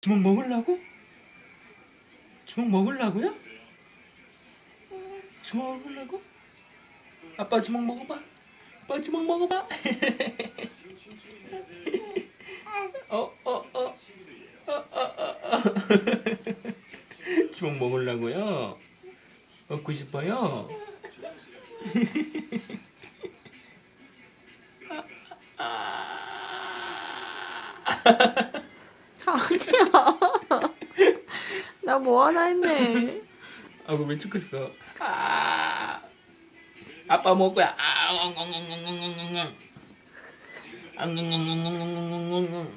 주먹 먹으려고? 주먹 먹으려고요? 주먹 먹으려고? 아빠 주먹 먹어봐. 아빠 주먹 먹어봐. 어, 어, 어. 어, 어, 어, 어. 주먹 먹으려고요? 먹고 싶어요? 자기야. 나 뭐 하나 했네. 아구 왜 죽겠어? 아, 아빠 먹을 거야. 아, 엉엉엉엉엉엉엉엉. 엉엉엉엉엉엉엉엉엉.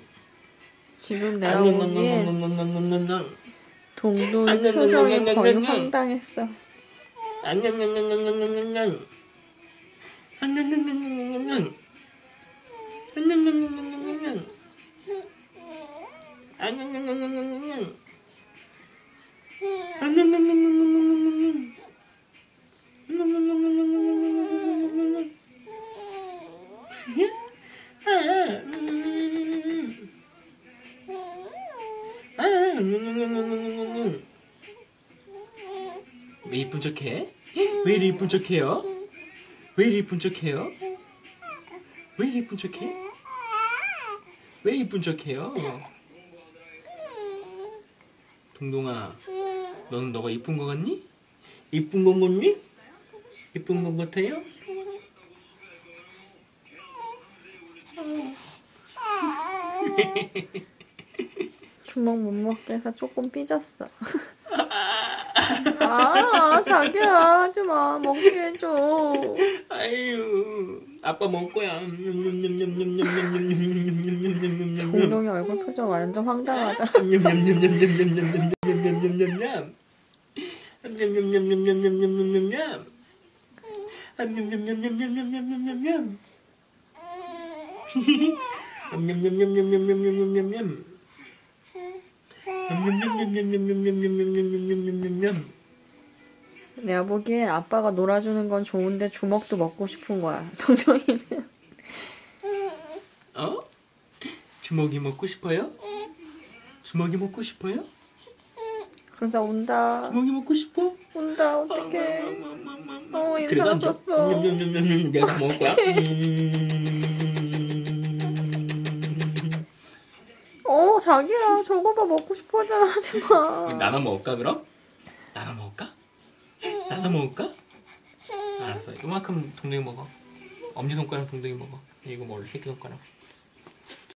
지금 내가 엉엉엉엉엉엉엉엉엉. 동동이 표정이 거의 황당했어. 왜 이쁜 척해? 왜 이리 이쁜 척해요? 왜 이리 이쁜 척해요? 왜 이리 이쁜 척해? 왜 이쁜 척해요? 동동아, 너는 너가 이쁜 거 같니? 이쁜 거 같니? 이쁜 거 같아요? 주먹 못 먹게 해서 조금 삐졌어. 아, 자기야, 하지 마. 먹게 해줘. 아유, 아빠 먹을 거야. 동동이 얼굴 표정 완전 황당하다. 내가 보기엔 아빠가 놀아주는 건 좋은데 주먹도 먹고 싶은 거야. 동동이는. 어? 주먹이 먹고 싶어요? 주먹이 먹고 싶어요? 그러다 온다. 주먹이 먹고 싶어? 온다, 어떡해. 어, 인사 그래도 안 줘. 줬어. 냠냠냠냠 내가 먹을 거야. 음. 어, 자기야. 저거 봐. 먹고 싶어 하잖아. 하지 마. 나눠 먹을까 그럼? 나눠 먹을까? 나눠 먹을까? 알았어. 이만큼 동동이 먹어. 엄지 손가락 동동이 먹어. 이거 먹을래? 새끼 손가락.